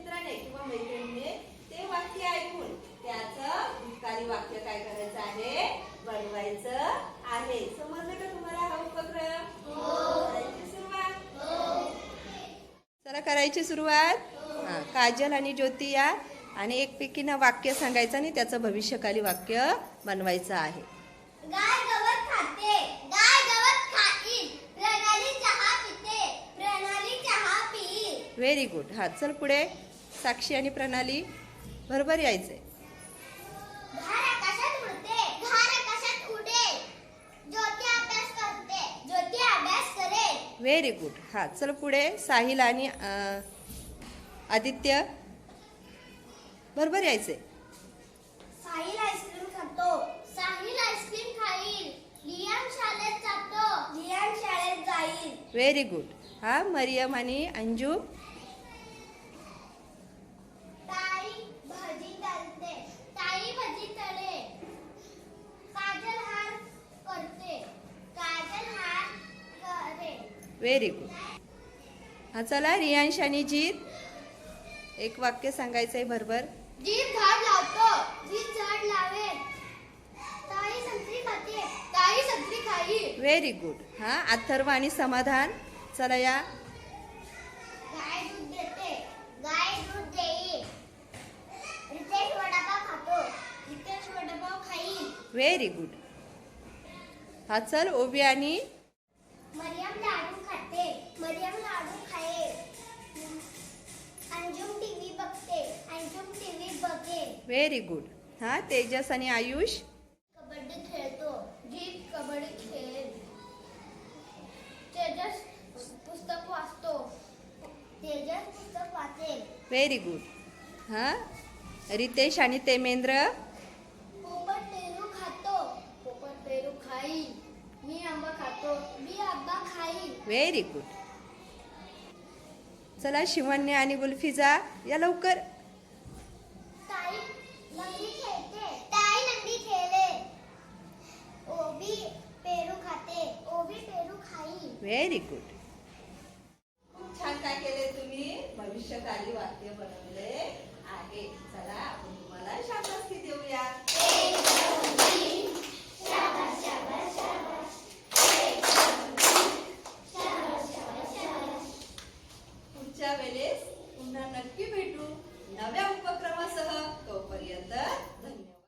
मित्राने किंवा मैत्रिणीने ते वाक्य ऐकून त्याचं भूतकाळी वाक्य काय करायचं आहे? बनवायचं आहे. समजलं का तुम्हाला हा उपक्रम? करायची सुरुवात? चला करायची सुरुवात. हा काजल आणि ज्योती या. आणि एकपैकीनं वाक्य सांगायचं आणि त्याचं भविष्यकाली वाक्य बनवायचं आहे. गाय गवत खाते. गाय गवत खाईल प्रणाली चहा पिते. प्रणाली चहा पिईल. व्हेरी गुड हा चल पुढे. साक्षी आणि प्रणाली बरोबर करेल व्हेरी गुड हा चल पुढे साहिल आणि आदित्य बरोबर यायचंय साहिल आईस्क्रीम खातो. साहिल आईस्क्रीम खाईल. लियान शाळेत जातो. लियान शाळेत जाईल. व्हेरी गुड हा मरियम आणि अंजू व्हेरी गुड हा चला रियांश आणि जीत. एक वाक्य सांगायचं आहे बरोबर जीप झाड लावतो जीप झाड लावेल. ताई संत्री खाते ताई संत्री खाईल व्हेरी गुड हा अथर्व आणि समाधान. चला या. गाय दूध देते गाय दूध देईल रितेश वडापाव खातो रितेश वडापाव खाईल व्हेरी गुड हा चल ओबी आणि मरियम लाडू खाते मरियम लाडू खाईल अंजुम टीव्ही बघते अंजुम टीव्ही बघेल व्हेरी गुड हा तेजस आणि आयुष? कबड्डी खेळतो जीत कबड्डी खेळेल तेजस पुस्तक वाचतो तेजस पुस्तक वाचेल. व्हेरी गुड हा रितेश आणि तेमेंद्र पोपट पेरू खातो पोपट पेरू खाईल मी आंबा खातो. मी आंबा खाईल व्हेरी गुड चला शिवन्य आणि गुल्फिजा या लवकर. ताई लंगडी खेळते. ताई लंगडी खेळले. ओबी पेरू खाते. ओबी पेरू व्हेरी गुड खूप छान काय केले तुम्ही? भविष्यकाली वाक्य बनवले आहे चला आपण तुम्हाला शाबासकी देऊया पुढच्या वेळेस पुन्हा नक्की भेटू नव्या उपक्रमासह तोपर्यंत धन्यवाद.